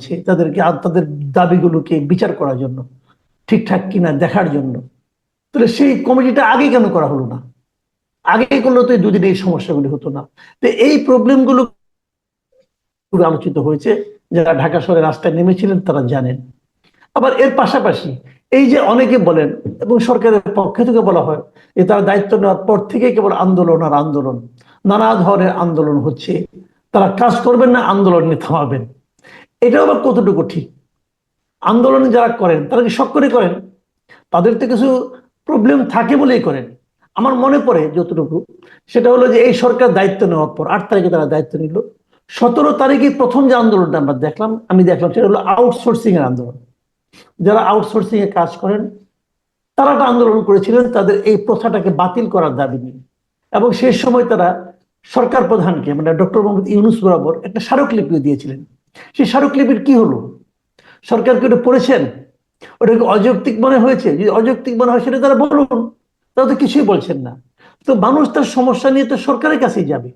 হয়েছে তাদেরকে তাদের দাবিগুলোকে বিচার করার জন্য, ঠিকঠাক কিনা দেখার জন্য। তাহলে সেই কমিটিটা আগে কেন করা হলো না? আগে করলে তো দুদিনে এই সমস্যাগুলি হতো না। তো এই প্রবলেমগুলো আলোচিত হয়েছে, যারা ঢাকা শহরে রাস্তায় নেমেছিলেন তারা জানেন। আবার এর পাশাপাশি এই যে অনেকে বলেন, এবং সরকারের পক্ষ থেকে বলা হয়, যে তারা দায়িত্ব নেওয়ার পর থেকে কেবল আন্দোলন আর আন্দোলন, নানা ধরনের আন্দোলন হচ্ছে। তারা কাজ করবেন না, আন্দোলন নিয়ে থামাবেন। এটা আবার কতটুকু ঠিক? আন্দোলন যারা করেন, তারা কি সকলে করেন? তাদের তো কিছু প্রবলেম থাকে বলেই করেন। আমার মনে পড়ে যতটুকু, সেটা হলো যে এই সরকার দায়িত্ব নেওয়ার পর, আট তারিখে তারা দায়িত্ব নিল। সতেরো তারিখে প্রথম যে আন্দোলনটা আমরা দেখলাম, আমি দেখলাম, সেটা হলো আউটসোর্সিং এর আন্দোলন। যারা আউটসোর্সিং এ কাজ করেন, তারা একটা আন্দোলন করেছিলেন, তাদের এই প্রথাটাকে বাতিল করার দাবি নিয়ে। এবং সেই সময় তারা সরকার প্রধানকে মানে ডক্টর মোহাম্মদ ইউনুস বরাবর একটা স্মারকলিপিও দিয়েছিলেন। সেই স্মারকলিপির কি হলো? সরকারকে ওটা পড়েছেন? ওটাকে অযৌক্তিক মনে হয়েছে? যদি অযৌক্তিক মনে হয় সেটা তারা বলুন। তারা তো কিছুই বলছেন না। তো মানুষ তার সমস্যা নিয়ে তো সরকারের কাছেই যাবে।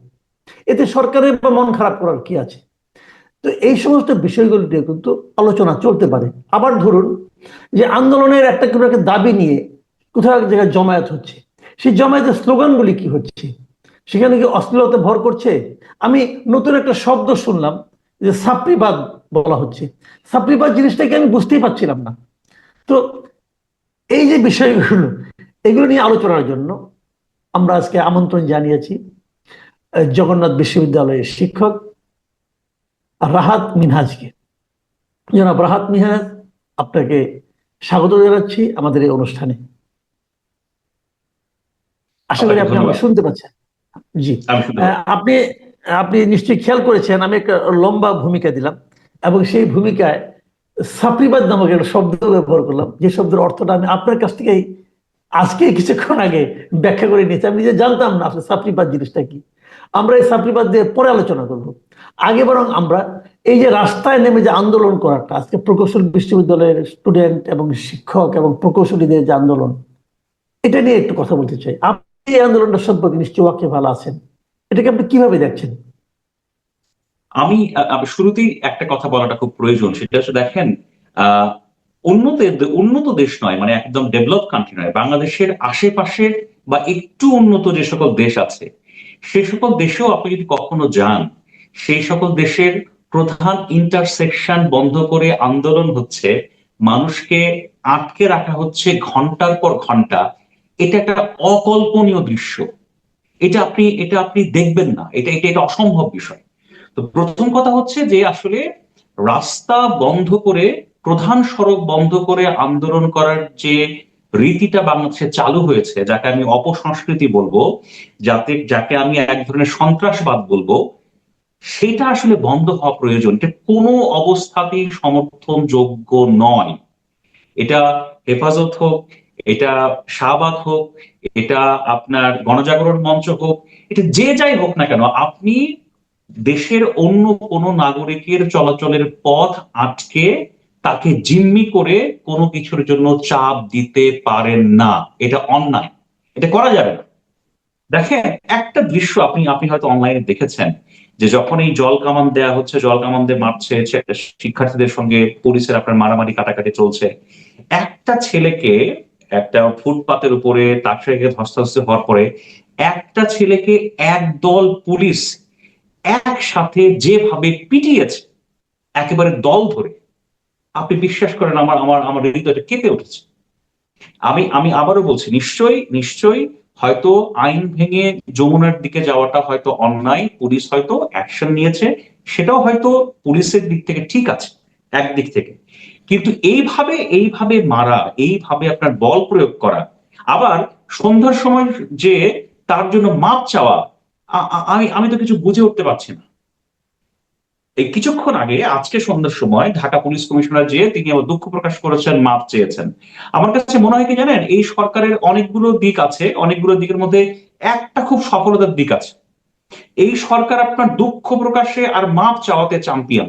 এতে সরকারের মন খারাপ করার কি আছে? তো এই সমস্ত বিষয়গুলো নিয়ে কিন্তু আলোচনা চলতে পারে। আবার ধরুন যে আন্দোলনের একটা কোনো একটা দাবি নিয়ে কোথাও এক জায়গায় জমায়েত হচ্ছে। সেই জমায়েতের স্লোগানগুলি কি হচ্ছে? সেখানে কি অশ্লীলতা ভর করছে? আমি নতুন একটা শব্দ শুনলাম। যে সাপ্রিবাদ বলা হচ্ছে। সাপ্রিবাদ জিনিসটাকে আমি বুঝতেই পারছিলাম না। তো এই যে বিষয়গুলো এগুলো নিয়ে আলোচনার জন্য আমরা আজকে আমন্ত্রণ জানিয়েছি জগন্নাথ বিশ্ববিদ্যালয়ের শিক্ষক রাহাত মিনহাজকে। জনাব রাহাত মিনহাজ আপনাকে স্বাগত জানাচ্ছি আমাদের এই অনুষ্ঠানে। আশা করি আপনি আমাকে শুনতে পাচ্ছেন। জি। আপনি আপনি নিশ্চয়ই খেয়াল করেছেন, আমি একটা লম্বা ভূমিকা দিলাম এবং সেই ভূমিকায় সাপ্রিবাদ নামক একটা শব্দ ব্যবহার করলাম। যে শব্দের অর্থটা আমি আপনার কাছ থেকেই আজকে কিছুক্ষণ আগে ব্যাখ্যা করে নিয়েছি। আমি নিজে জানতাম না আসলে সাপ্রিবাদ জিনিসটা কি। আমরা এই সাপ্রিবাদ দিয়ে পরে আলোচনা করব। আগে বরং আমরা এই যে রাস্তায় নেমে যে আন্দোলন করাটা, আজকে প্রকৌশল বিশ্ববিদ্যালয়ের স্টুডেন্ট এবং শিক্ষক এবং প্রকৌশলীদের যে আন্দোলন, এটা নিয়ে একটু কথা বলতে চাই। আপনি এই আন্দোলনটা সম্পর্কে নিশ্চয়ই ওয়াকে ভালো আছেন। এটাকে আপনি কীভাবে দেখছেন? আমি শুরুতেই একটা কথা বলাটা খুব প্রয়োজন, সেটা হচ্ছে দেখেন উন্নত উন্নত দেশ নয় মানে একদম ডেভেলপ কান্ট্রি নয়, বাংলাদেশের আশেপাশের বা একটু উন্নত যে সকল দেশ আছে, সে সকল দেশেও আপনি যদি কখনো যান, সেই সকল দেশের প্রধান ইন্টারসেকশন বন্ধ করে আন্দোলন হচ্ছে, মানুষকে আটকে রাখা হচ্ছে ঘণ্টার পর ঘণ্টা, এটা একটা অকল্পনীয় দৃশ্য। এটা আপনি এটা আপনি দেখবেন না। এটা এটা এটা অসম্ভব বিষয়। তো প্রথম কথা হচ্ছে যে আসলে রাস্তা বন্ধ করে, প্রধান সড়ক বন্ধ করে আন্দোলন করার যে রীতিটা বাংলাদেশে চালু হয়েছে, যাকে আমি অপসংস্কৃতি বলব, যাতে, যাকে আমি এক ধরনের সন্ত্রাসবাদ বলব, সেটা আসলে বন্ধ হওয়া প্রয়োজন। এটা কোনো অবস্থাতেই সমর্থনযোগ্য নয়। এটা হেফাজত হোক এটা শাহবাগ হোক, এটা আপনার গণজাগরণ মঞ্চ হোক, এটা যে যাই হোক না কেন, আপনি দেশের অন্য কোনো নাগরিকের চলাচলের পথ আটকে তাকে জিম্মি করে কোনো কিছুর জন্য চাপ দিতে পারেন না। এটা অন্যায়। এটা করা যাবে না। দেখেন, একটা দৃশ্য আপনি আপনি হয়তো অনলাইনে দেখেছেন যে যখন এই জল কামান দেয়া হচ্ছে, জল কামান দিয়ে মারছে শিক্ষার্থীদের সঙ্গে পুলিশের আপনার মারামারি কাটাকাটি চলছে। একটা ছেলেকে একটা ফুটপাতের উপরে তার সঙ্গে ধস্তাধস্তি হওয়ার পরে একটা ছেলেকে একদল পুলিশ একসাথে যেভাবে পিটিয়েছে, একেবারে দল ধরে। আপনি বিশ্বাস করেন আমার আমার আমার হৃদয়টা কেঁপে উঠেছে। আমি আমি আবারও বলছি, নিশ্চয়ই নিশ্চয়ই হয়তো আইন ভেঙে যমুনার দিকে যাওয়াটা হয়তো অন্যায়, পুলিশ হয়তো অ্যাকশন নিয়েছে, সেটাও হয়তো পুলিশের দিক থেকে ঠিক আছে, একদিক থেকে। কিন্তু এইভাবে এইভাবে মারা, এইভাবে আপনার বল প্রয়োগ করা। আবার সন্ধ্যার সময় যে তার জন্য মাপ চাওয়া আমি আমি তো কিছু বুঝে উঠতে পারছি না। এই কিছুক্ষণ আগে, আজকে সন্ধ্যার সময় ঢাকা পুলিশ কমিশনার যে, তিনি আবার দুঃখ প্রকাশ করেছেন, মাপ চেয়েছেন। আমার কাছে মনে হয় কি জানেন, এই সরকারের অনেকগুলো দিক আছে, অনেকগুলো দিকের মধ্যে একটা খুব সফলতার দিক আছে। এই সরকার আপনার দুঃখ প্রকাশে আর মাপ চাওয়াতে চ্যাম্পিয়ন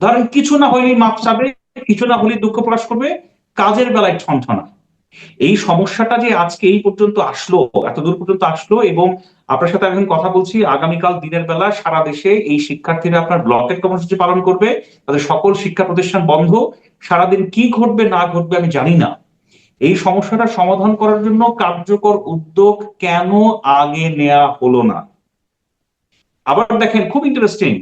ধরেন কিছু না হলেই মাপ চাবে কিছু না হলেই দুঃখ প্রকাশ করবে, কাজের বেলায় ঠনঠনা এই সমস্যাটা যে আজকে এই পর্যন্ত আসলো এত দূর পর্যন্ত আসলো এবং আপনার সাথে এখন কথা বলছি, আগামীকাল দিনের বেলা সারা দেশে এই শিক্ষার্থীরা আপনার ব্লকের কর্মসূচি পালন করবে, তাদের সকল শিক্ষা প্রতিষ্ঠান বন্ধ, সারাদিন কি ঘটবে, না ঘটবে আমি জানি না। এই সমস্যাটা সমাধান করার জন্য কার্যকর উদ্যোগ কেন আগে নেওয়া হলো না? আবার দেখেন, খুব ইন্টারেস্টিং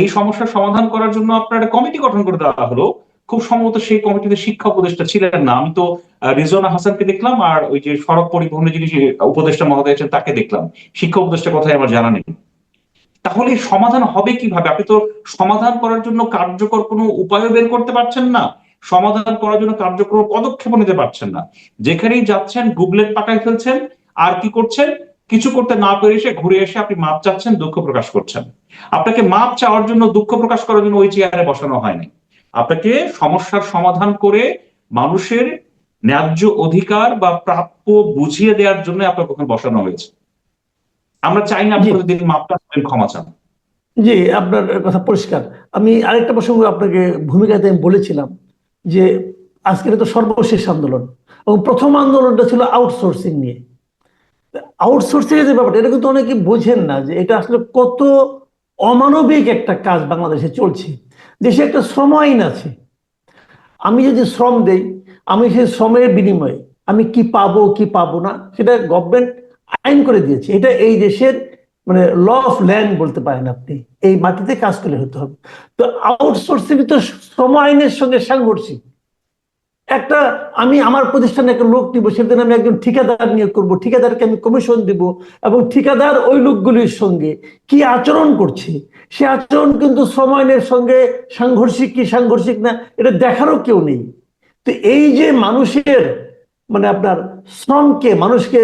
এই সমস্যার সমাধান করার জন্য আপনার একটা কমিটি গঠন করে দেওয়া হলো। খুব সম্ভবত সেই কমিটিতে শিক্ষা উপদেষ্টা ছিলেন না। আমি তো রিজওয়ানা হাসানকে দেখলাম আর ওই যে সড়ক পরিবহনের যিনি উপদেষ্টা মহোদয় আছেন, তাকে দেখলাম। শিক্ষা উপদেষ্টার কথাই আমার জানা নেই। তাহলে সমাধান হবে কীভাবে? আপনি তো সমাধান করার জন্য কার্যকর কোনো উপায় বের করতে পারছেন না। সমাধান করার জন্য কার্যকর পদক্ষেপ নিতে পারছেন না। যেখানেই যাচ্ছেন গুগলেট পাকায় ফেলছেন, আর কি করছেন? কিছু করতে না পেরে এসে ঘুরে এসে আপনি মাপ চাচ্ছেন দুঃখ প্রকাশ করছেন। আপনাকে মাপ চাওয়ার জন্য দুঃখ প্রকাশ করার জন্য ওই চেয়ারে বসানো হয়নি। আপনাকে সমস্যার সমাধান করে মানুষের ন্যায্য অধিকার বা প্রাপ্য বুঝিয়ে দেওয়ার জন্য আপনাকে ওখানে বসানো হয়েছে। আমরা চাই না আপনি। প্রতিদিন মাপটা ক্ষমা চান। জি আপনার কথা পরিষ্কার। আমি আরেকটা প্রসঙ্গ আপনাকে ভূমিকাতে আমি বলেছিলাম যে আজকের তো সর্বশেষ আন্দোলন। এবং প্রথম আন্দোলনটা ছিল আউটসোর্সিং নিয়ে। আউটসোর্সিং এর যে ব্যাপারটা, এটা কিন্তু অনেকে বোঝেন না যে এটা আসলে কত অমানবিক একটা কাজ বাংলাদেশে চলছে। দেশে একটা শ্রম আইন আছে। আমি যদি শ্রম দেই, আমি সেই শ্রমের বিনিময়ে আমি কি পাবো কি পাবো না, সেটা গভর্নমেন্ট আইন করে দিয়েছে। এটা এই দেশের মানে ল অফ ল্যান্ড বলতে পারেন আপনি। এই মাটিতে কাজ করে হতে হবে। তো আউটসোর্সিং তো শ্রম আইনের সঙ্গে সাংঘর্ষিক। একটা, আমি আমার প্রতিষ্ঠানে একটা লোক দিব, সেদিন আমি একজন ঠিকাদার নিয়োগ করব, ঠিকাদারকে আমি কমিশন দিব এবং ঠিকাদার ওই লোকগুলির সঙ্গে কি আচরণ করছে? সে আচরণ কিন্তু আইনের সঙ্গে সাংঘর্ষিক কি সাংঘর্ষিক না, এটা দেখারও কেউ নেই। তো এই যে মানুষের মানে আপনার শ্রমকে মানুষকে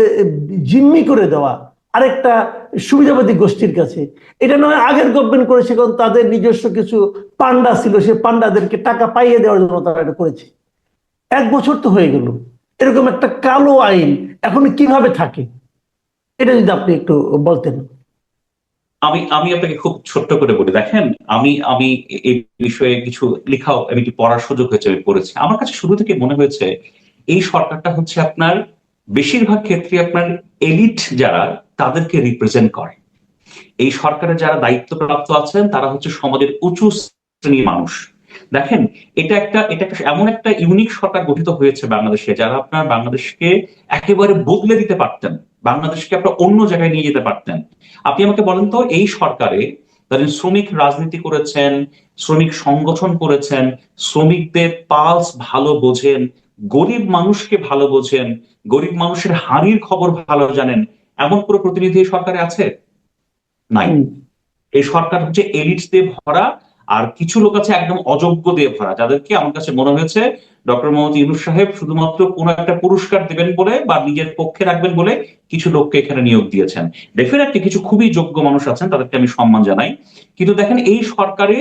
জিম্মি করে দেওয়া আরেকটা সুবিধাবাদী গোষ্ঠীর কাছে, এটা নয় আগের গভর্নমেন্ট করেছে, কারণ তাদের নিজস্ব কিছু পান্ডা ছিল, সে পান্ডাদেরকে টাকা পাইয়ে দেওয়ার জন্য তারা এটা করেছে। এক বছর তো হয়ে গেল। এরকম একটা কালো আইন এখন কীভাবে থাকে? এটা যদি আপনি একটু বলতেন। আমি আমি আপনাকে খুব ছোট্ট করে বলি, দেখেন, আমি আমি এই বিষয়ে কিছু লেখাও, আমি একটু পড়ার সুযোগ হয়েছে, আমি পড়েছি। আমার কাছে শুরু থেকে মনে হয়েছে, এই সরকারটা হচ্ছে আপনার, বেশিরভাগ ক্ষেত্রে আপনার এলিট যারা, তাদেরকে রিপ্রেজেন্ট করে। এই সরকারের যারা দায়িত্বপ্রাপ্ত আছেন, তারা হচ্ছে সমাজের উঁচু শ্রেণির মানুষ। দেখেন এটা একটা এটা একটা এমন একটা ইউনিক সরকার গঠিত হয়েছে বাংলাদেশে যারা আপনার বাংলাদেশকে একেবারে বদলে দিতে পারতেন বাংলাদেশকে আপনার অন্য জায়গায় নিয়ে যেতে পারতেন। আপনি আমাকে বলেন তো এই সরকারে ধরেন শ্রমিক রাজনীতি করেছেন শ্রমিক সংগঠন করেছেন শ্রমিকদের পালস ভালো বোঝেন গরিব মানুষকে ভালো বোঝেন গরিব মানুষের হানির খবর ভালো জানেন এমন কোনো প্রতিনিধি সরকারে আছে? নাই। এই সরকার হচ্ছে এলিটস দিয়ে ভরা আর কিছু লোক আছে একদম অযোগ্য দিয়ে ভরা, যাদেরকে আমার কাছে মনে হয়েছে ডক্টর মোহাম্মদ ইউনুস সাহেব শুধুমাত্র কোন একটা পুরস্কার দিবেন বলে বা নিজের পক্ষে রাখবেন বলে কিছু লোককে এখানে নিয়োগ দিয়েছেন। ডেফিনেটলি কিছু খুবই যোগ্য মানুষ আছেন, তাদেরকে আমি সম্মান জানাই। কিন্তু দেখেন, এই সরকারে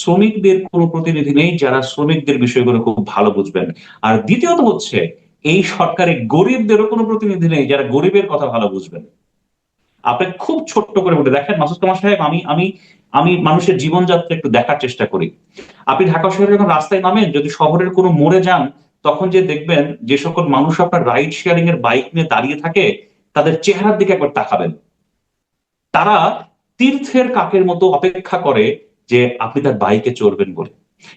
শ্রমিকদের কোনো প্রতিনিধি নেই যারা শ্রমিকদের বিষয়গুলো খুব ভালো বুঝবেন। আর দ্বিতীয়ত হচ্ছে, এই সরকারে গরিবদেরও কোনো প্রতিনিধি নেই যারা গরিবের কথা ভালো বুঝবেন। আপনি খুব ছোট্ট করে বলে, দেখেন মাসুদ কামাল সাহেব, আমি আমি আমি মানুষের জীবনযাত্রা একটু দেখার চেষ্টা করি। আপনি ঢাকা শহরে যখন রাস্তায় নামেন, যদি শহরের কোনো মোড়ে যান, তখন যে দেখবেন যে সকল মানুষ আপনার রাইড শেয়ারিং এর বাইক নিয়ে দাঁড়িয়ে থাকে, তাদের চেহারার দিকে একবার তাকাবেন। তারা তীর্থের কাকের মতো অপেক্ষা করে যে আপনি তার বাইকে চড়বেন বলে।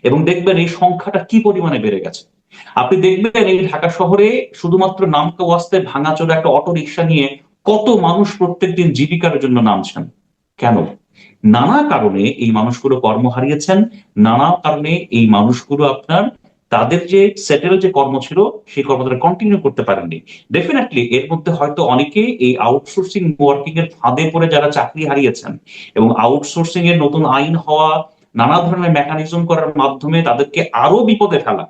এবং দেখবেন এই সংখ্যাটা কি পরিমাণে বেড়ে গেছে। আপনি দেখবেন এই ঢাকা শহরে শুধুমাত্র নামকা ওয়াস্তায় ভাঙাচোরা একটা অটো রিক্সা নিয়ে কত মানুষ প্রত্যেকদিন জীবিকার জন্য নামছেন। কেন? নানা কারণে এই মানুষগুলো কর্ম হারিয়েছেন, নানা কারণে এই মানুষগুলো আপনার তাদের যে সেটেল যে কর্ম ছিল, সেই কর্ম তারা কন্টিনিউ করতে পারেননি। ডেফিনেটলি এর মধ্যে হয়তো অনেকে এই আউটসোর্সিং ওয়ার্কিং এর ফাঁদে পড়ে যারা চাকরি হারিয়েছেন এবং আউটসোর্সিং এর নতুন আইন হওয়া, নানা ধরনের মেকানিজম করার মাধ্যমে তাদেরকে আরও বিপদে ফেলা।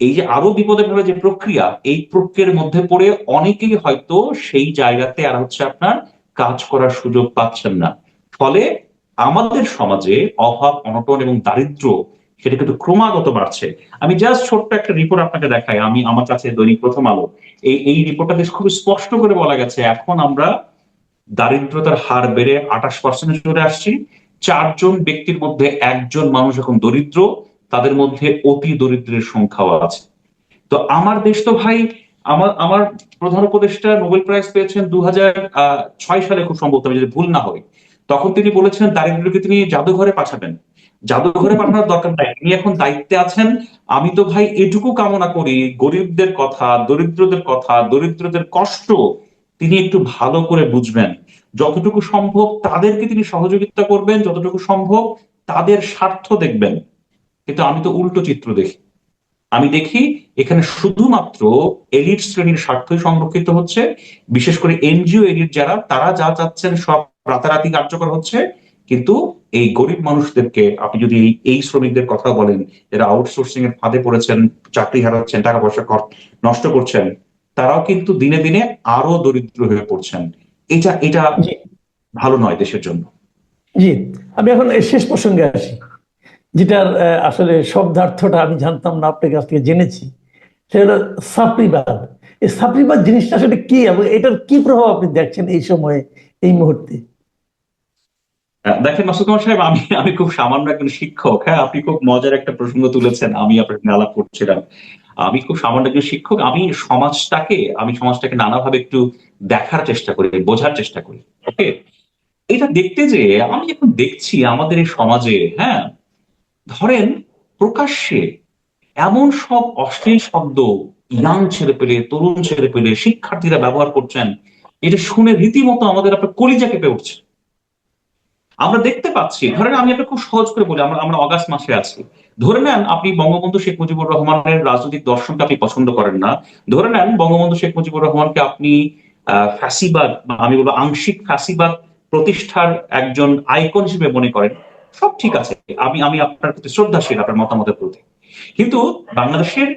এই যে আরও বিপদে ফেলা যে প্রক্রিয়া, এই প্রক্রিয়ার মধ্যে পড়ে অনেকেই হয়তো সেই জায়গাতে আর হচ্ছে আপনার কাজ করার সুযোগ পাচ্ছেন না। ফলে আমাদের সমাজে অভাব, অনটন এবং দারিদ্র সেটা কিন্তু ক্রমাগত বাড়ছে। আমি জাস্ট ছোট্ট একটা রিপোর্ট আপনাকে দেখাই। আমি আমার কাছে দৈনিক প্রথম আলো। এই এই রিপোর্টটাতে খুব স্পষ্ট করে বলা গেছে। এখন আমরা দারিদ্রতার হার বেড়ে আঠাশ পার্সেন্টে চলে আসছি। চারজন ব্যক্তির মধ্যে একজন মানুষ এখন দরিদ্র, তাদের মধ্যে অতি দরিদ্রের সংখ্যাও আছে। তো আমার দেশ তো ভাই, আমার আমার প্রধান উপদেষ্টা নোবেল প্রাইজ পেয়েছেন দু ছয় সালে খুব সম্ভবত, আমি যদি ভুল না হই। তখন তিনি বলেছেন দারিদ্রকে তিনি জাদুঘরে পাঠাবেন। জাদুঘরে পাঠানোর দরকার নাই। তিনি এখন দায়িত্বে আছেন, আমি তো ভাই এটুকু কামনা করি, গরিবদের কথা, দরিদ্রদের কথা, দরিদ্রদের কষ্ট তিনি একটু ভালো করে বুঝবেন। যতটুকু সম্ভব তাদেরকে তিনি সহযোগিতা করবেন, যতটুকু সম্ভব তাদের স্বার্থ দেখবেন। কিন্তু আমি তো উল্টো চিত্র দেখি। আমি দেখি এখানে শুধুমাত্র এলিট শ্রেণির স্বার্থই সংরক্ষিত হচ্ছে। বিশেষ করে এনজিও এলিট যারা, তারা যা চাচ্ছেন সব রাতারাতি কার্যকর হচ্ছে কিন্তু এই গরিব মানুষদেরকে আপনি যদি এই শ্রমিকদের কথা বলেন যারা আউটসোর্সিং এর ফাঁদে পড়েছেন চাকরি হারাচ্ছেন টাকা পয়সা নষ্ট করছেন তারাও কিন্তু দিনে দিনে আরও দরিদ্র হয়ে পড়ছেন। এটা এটা ভালো নয় দেশের জন্য। জি। আমি এখন শেষ প্রসঙ্গে আসি যেটার আসলে শব্দার্থটা আমি জানতাম না আপনার কাছ থেকে জেনেছি। সেটা হলো সাপ্রিবাদ এই সাপ্রিবাদ জিনিসটা আসলে কি এবং এটার কি প্রভাব আপনি দেখছেন এই সময়ে এই মুহূর্তে? দেখেন মাসুদ কুমার সাহেব, আমি আমি খুব সামান্য একজন শিক্ষক। হ্যাঁ আপনি খুব মজার একটা প্রসঙ্গ তুলেছেন, আমি আপনার আলাপ করছিলাম আমি খুব সামান্য একজন শিক্ষক, আমি সমাজটাকে আমি সমাজটাকে নানাভাবে একটু দেখার চেষ্টা করি, বোঝার চেষ্টা করি, ওকে? এটা দেখতে যে, আমি এখন দেখছি আমাদের এই সমাজে হ্যাঁ ধরেন প্রকাশ্যে এমন সব অশ্লীল শব্দ, ইয়াং ছেলে পেলে, তরুণ ছেলে পেলে, শিক্ষার্থীরা ব্যবহার করছেন, এটা শুনে রীতিমতো আমাদের আপনার কলিজা কেঁপে উঠছে। আমরা দেখতে পাচ্ছি, ধরেন আমি আপনাকে খুব সহজ করে বলি, আমরা আমরা অগাস্ট মাসে আছি। ধরে নেন আপনি বঙ্গবন্ধু শেখ মুজিবুর রহমানের রাজনৈতিক দর্শনকে আপনি পছন্দ করেন না। ধরে নেন বঙ্গবন্ধু শেখ মুজিবুর রহমানকে আপনি ফ্যাসিবাদ বা আমি বলব আংশিক ফ্যাসিবাদ প্রতিষ্ঠার একজন আইকন হিসেবে মনে করেন, সব ঠিক আছে। আমি আমি আপনার প্রতি শ্রদ্ধাশীল, আপনার মতামতের প্রতি। কিন্তু বাংলাদেশের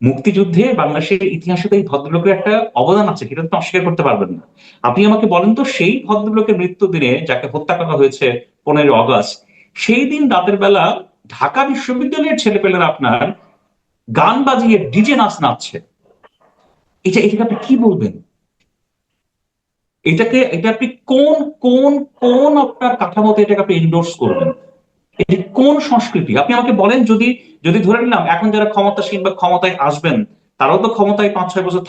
মুক্তিযুদ্ধে বাংলাদেশের ইতিহাসে এই ভদ্রলোকের একটা অবদান আছে, সেটা তো অস্বীকার করতে পারবেন না। আপনি আমাকে বলেন তো, সেই ভদ্রলোকের মৃত্যু দিনে যাকে হত্যা করা হয়েছে পনেরো অগস্ট, সেই দিন রাতের বেলা ঢাকা বিশ্ববিদ্যালয়ের ছেলেপেলেরা আপনার গান বাজিয়ে ডিজে নাচ নাচছে। এটা, এটাকে আপনি কি বলবেন? এটাকে, এটা আপনি কোন কোন কোন আপনার কাঠামোতে এটাকে আপনি এন্ডোর্স করবেন? এটি কোন সংস্কৃতি? আপনি আমাকে বলেন যদি যদি ধরে নিলাম, এখন যারা ক্ষমতাসীন বা ক্ষমতায় আসবেন, তারাও তো ক্ষমতায় পাঁচ ছয় বছর